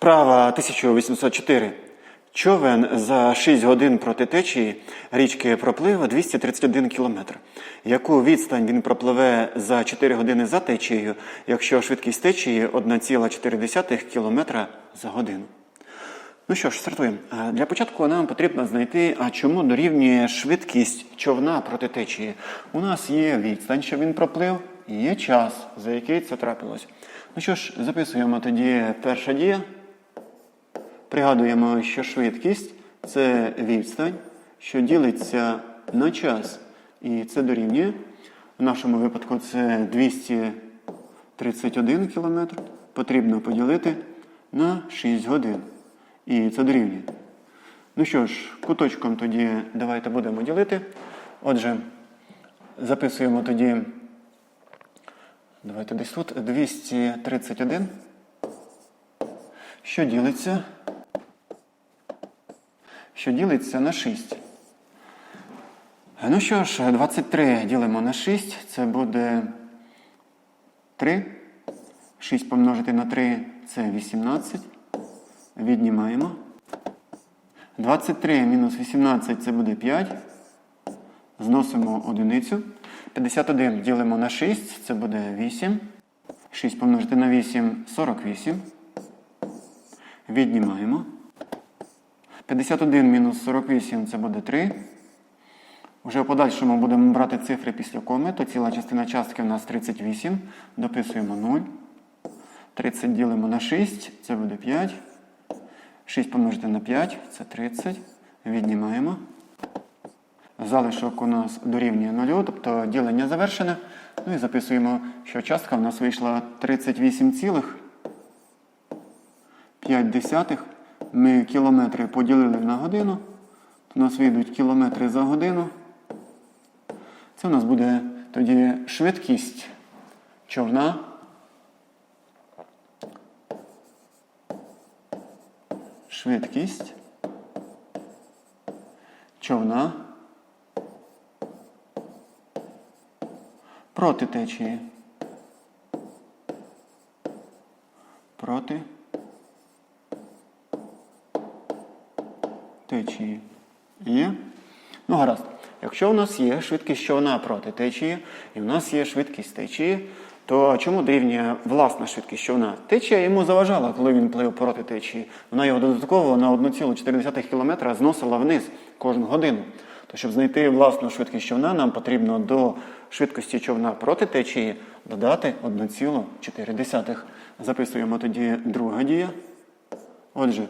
Вправа 1804. Човен за 6 годин проти течії річки проплив 231 кілометр. Яку відстань він пропливе за 4 години за течією, якщо швидкість течії 1,4 кілометра за годину? Ну що ж, стартуємо. Для початку нам потрібно знайти, а чому дорівнює швидкість човна проти течії. У нас є відстань, що він проплив, і є час, за який це трапилось. Ну що ж, записуємо тоді перша дія. Пригадуємо, що швидкість це відстань, що ділиться на час. І це дорівнює. В нашому випадку це 231 кілометр. Потрібно поділити на 6 годин. І це дорівнює. Ну що ж, куточком тоді давайте будемо ділити. Отже, записуємо тоді. Давайте десь тут 231. Що ділиться? Що ділиться на 6. Ну що ж, 23 ділимо на 6. Це буде 3. 6 помножити на 3 це 18. Віднімаємо. 23 мінус 18 це буде 5. Зносимо одиницю. 51 ділимо на 6, це буде 8. 6 помножити на 8 48. Віднімаємо. 51 мінус 48 це буде 3. Уже в подальшому будемо брати цифри після коми, то ціла частина частки у нас 38. Дописуємо 0. 30 ділимо на 6, це буде 5. 6 помножити на 5 це 30. Віднімаємо. Залишок у нас дорівнює 0, тобто ділення завершене. Ну і записуємо, що частка в нас вийшла 38,5. Ми кілометри поділили на годину. У нас вийдуть кілометри за годину. Це у нас буде тоді швидкість човна. Швидкість човна проти течії. Проти течії. Є? Ну, гаразд. Якщо у нас є швидкість човна проти течії, і в нас є швидкість течії, то чому дорівнює власна швидкість човна? Течія йому заважала, коли він плив проти течії. Вона його додатково на 1,4 км зносила вниз кожну годину. То, щоб знайти власну швидкість човна, нам потрібно до швидкості човна проти течії додати 1,4. Записуємо тоді друга дія. Отже,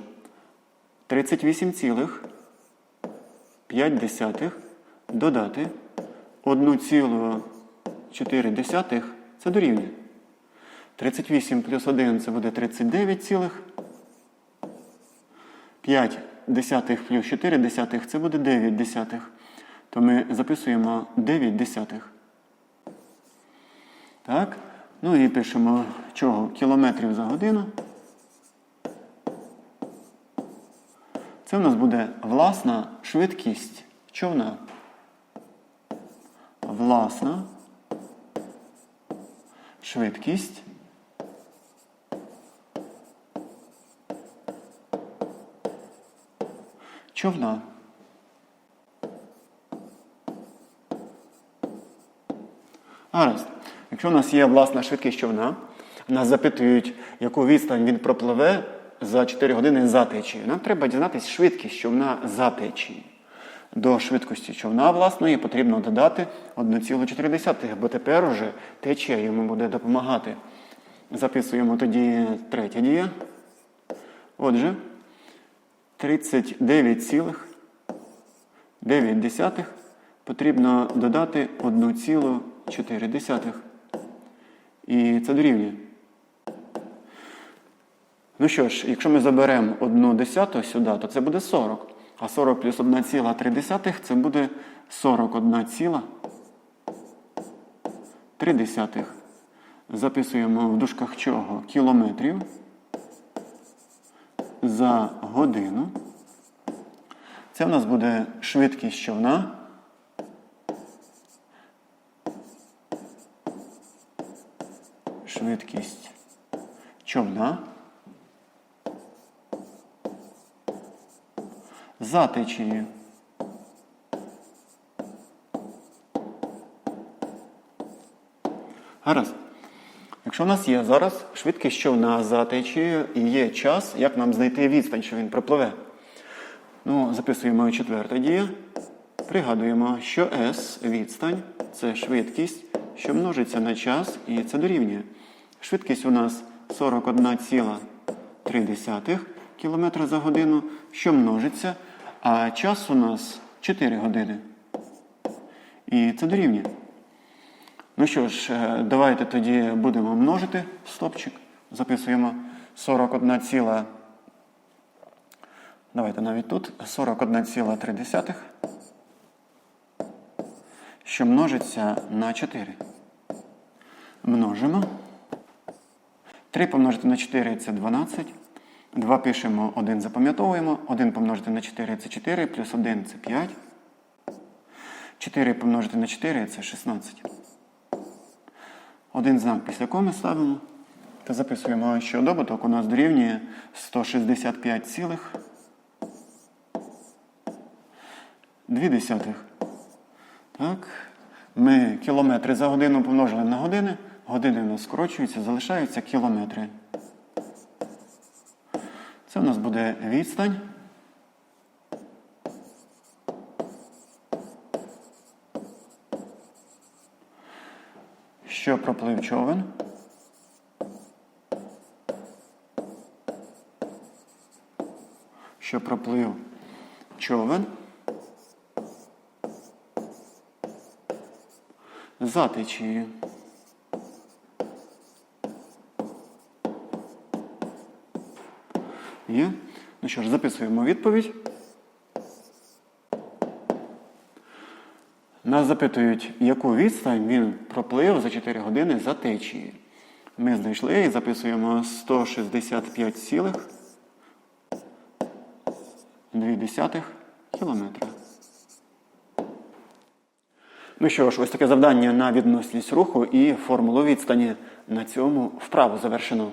38,5 додати 1,4 це дорівнює. 38 плюс 1 це буде 39, 5 десятих плюс 4 десятих це буде 9 десятих. То ми записуємо 9 десятих. Так. Ну і пишемо чого? Кілометрів за годину. Це в нас буде власна швидкість човна. Власна швидкість човна. Гаразд. Якщо у нас є власна швидкість човна, нас запитують, яку відстань він пропливе за 4 години за течією. Нам треба дізнатися швидкість човна за течією. До швидкості човна власної потрібно додати 1,4, бо тепер уже течія йому буде допомагати. Записуємо тоді третя дія. Отже, 39,9 потрібно додати 1,4. І це дорівнює. Ну що ж, якщо ми заберемо 1 десяту сюди, то це буде 40. А 40 плюс 1,3 це буде 41,3. Записуємо в дужках чого? Кілометрів за годину. Це в нас буде швидкість човна. Швидкість човна за течією. Гаразд. Якщо в нас є зараз швидкість човна за течією і є час, як нам знайти відстань, що він пропливе. Ну, записуємо четверта дія. Пригадуємо, що S відстань це швидкість, що множиться на час, і це дорівнює. Швидкість у нас 41,3 км за годину, що множиться, а час у нас 4 години. І це дорівнює. Ну що ж, е, давайте тоді будемо множити стопчик. Записуємо 41, ціла- давайте навіть тут 41,3, що множиться на 4. Множимо. 3 помножити на 4 це 12. 2 пишемо, 1 запам'ятовуємо. 1 помножити на 4 це 4, плюс 1 це 5. 4 помножити на 4 це 16. Один знак після коми ставимо та записуємо, що добуток у нас дорівнює 165 цілих 2 десятих. Так. Ми кілометри за годину помножили на години. Години у нас скорочуються, залишаються кілометри. Це у нас буде відстань. Що проплив човен? Що проплив човен? За течією. Є? Ну що ж, записуємо відповідь. Нас запитують, яку відстань він проплив за 4 години за течією. Ми знайшли і записуємо 165,2 кілометра. Ну що ж, ось таке завдання на відносність руху і формулу відстані. На цьому вправу завершено.